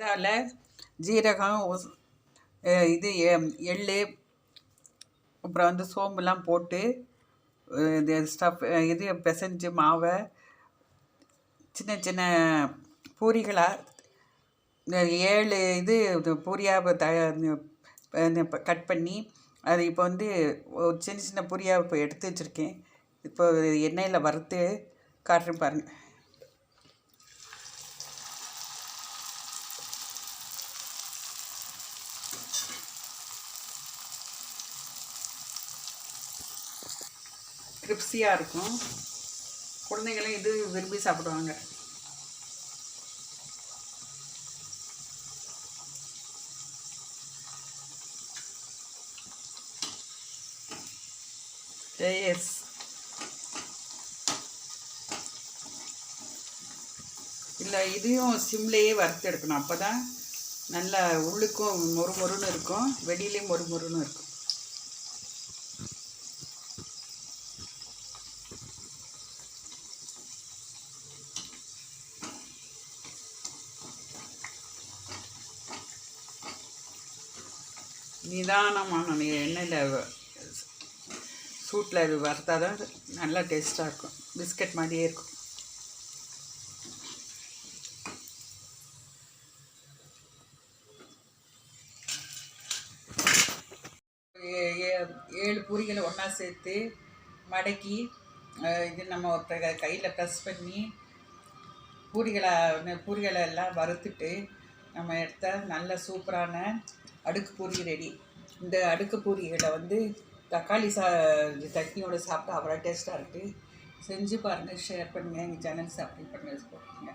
இதால் ஜீரகம் இது எ- அப்புறம் வந்து சோம்புலாம் போட்டு இது ஸ்டஃப் இது பிசைஞ்சு மாவை சின்ன சின்ன பூரிகளாக ஏழு இது பூரியாக த கட் பண்ணி அது இப்போ வந்து ஒரு சின்ன சின்ன பூரியாக இப்போ எடுத்து வச்சுருக்கேன். இப்போ எண்ணெயில் வறுத்து காட்டுறேன் பாருங்கள் கிரிப்ஸியாக இருக்கும். குழந்தைங்களும் இது விரும்பி சாப்பிடுவாங்க. எஸ் இல்லை இதையும் சிம்லேயே வறுத்து எடுக்கணும். அப்போ தான் நல்லா உள்ளுக்கும் மொறு மொறுன்னு இருக்கும். வெளியிலையும் மொறு மொறுன்னு இருக்கும். நிதானமான எண்ணெயில் சூட்டில் இது வறுத்தால் தான் நல்லா டேஸ்ட்டாக இருக்கும். பிஸ்கட் மாதிரியே இருக்கும். ஏழு பூரிகளை ஒன்றா சேர்த்து மடக்கி இது நம்ம கையில் ப்ரெஸ் பண்ணி பூரிகளை பூரிகளை எல்லாம் வறுத்துட்டு நம்ம எடுத்த நல்ல சூப்பரான அடுக்கு பூரி ரெடி. இந்த அடுக்கு பூரிகளை வந்து தக்காளி சா சட்னியோட சாப்பிட்டா அவ்வளோ டேஸ்ட்டாக இருக்குது செஞ்சு பாருங்கள் ஷேர் பண்ணுங்கள் எங்கள் சேனல் சப்ஸ்கிரைப் பண்ணி வச்சுக்கோங்க.